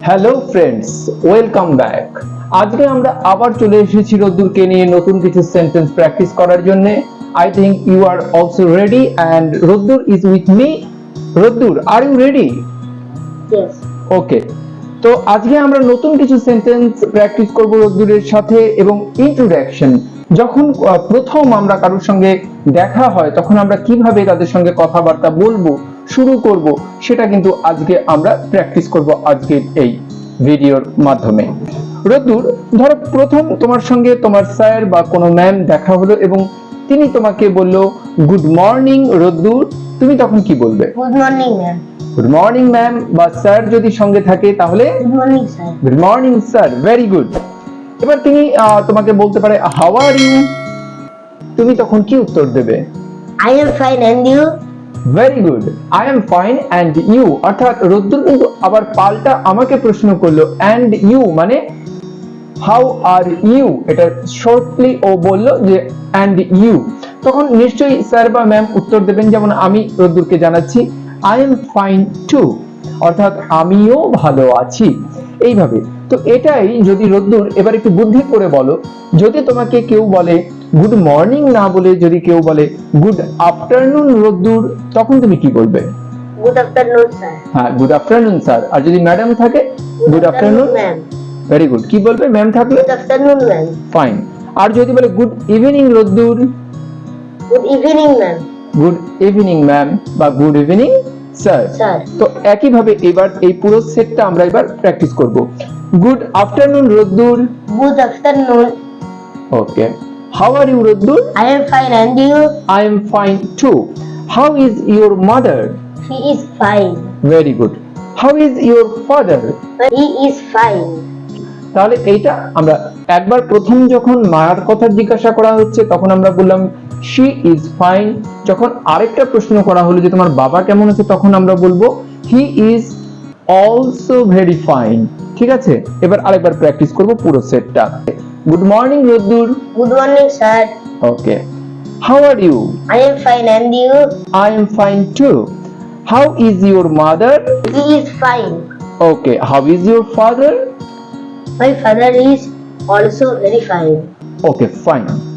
Hello friends welcome back আজকে আমরা আবার চলে এসেছি রোদ্দুরকে নিয়ে নতুন কিছু সেন্টেন্স প্র্যাকটিস করার জন্য। I think you are also ready and Roddur is with me Roddur are you ready okay তো আজকে আমরা নতুন কিছু সেন্টেন্স প্র্যাকটিস করব রোদ্দুরের সাথে এবং ইন্ট্রোডাকশন যখন প্রথম আমরা কারোর সঙ্গে দেখা হয় তখন আমরা কীভাবে তাদের সঙ্গে কথাবার্তা বলব শুরু করব। সেটা কিন্তু আজকে আমরা প্র্যাকটিস করব আজকের এই ভিডিওর মাধ্যমে। রোদ্দুর ধরো প্রথম তোমার সঙ্গে তোমার স্যার বা কোনো ম্যাম দেখা হলো এবং তিনি তোমাকে বলল গুড মর্নিং রোদ্দুর। তুমি তখন কি বলবে? Good morning, ma'am. Good morning ma'am বা স্যার যদি সঙ্গে থাকে তাহলে? Good morning, sir. Good morning sir very good এবার তিনি তোমাকে বলতে পারে হাউ আর ইউ তুমি তখন কি উত্তর দেবে? I am fine and you? Very good I am fine and you অর্থাৎ রোদ্দুর কিন্তু আবার পাল্টা আমাকে প্রশ্ন করল অ্যান্ড ইউ মানে হাউ আর ইউ এটা শর্টলি ও বলল যে অ্যান্ড ইউ তখন নিশ্চয়ই স্যার বা ম্যাম উত্তর দেবেন, যেমন আমি রোদ্দুরকে জানাচ্ছি আই এম ফাইন টু অর্থাৎ আমিও ভালো আছি। এইভাবে। তো এটাই যদি রোদ্দুর, এবার একটু বুদ্ধি করে বলো। যদি তোমাকে কেউ বলে গুড মর্নিং না বলে যদি কেউ বলে গুড আফটারনুন রোদ্দুর তখন তুমি কি বলবে Good afternoon, sir. হ্যাঁ গুড আফটারনুন স্যার আর যদি ম্যাডাম থাকে good afternoon ma'am. Very good কি বলবে ম্যাম থাকলে Good afternoon, ma'am. ফাইন আর যদি বলে good evening Roddur Good evening, ma'am. Good evening ma'am বা গুড ইভিনিং স্যার. তো একইভাবে এবার এই পুরো সেটটা আমরা এবার প্র্যাকটিস করব good afternoon Roddur good afternoon. Okay how are you Roddur I am fine, and you? I am fine too how is your mother He is fine. Very good how is your father He is fine. তাহলে এইটা আমরা একবার প্রথম যখন মায়ের কথা জিজ্ঞাসা করা হচ্ছে তখন আমরা বললাম শি ইজ ফাইন যখন আরেকটা প্রশ্ন করা হলো যে তোমার বাবা কেমন আছে? তখন আমরা বলব he is also very fine ঠিক আছে? এবার আরেকবার প্র্যাকটিস করব পুরো সেটটা Good morning, Rudur. Good morning, sir. Okay. How are you? I am fine, and you? I am fine too. How is your mother? He is fine. Okay. How is your father? My father is also very fine. Okay, fine.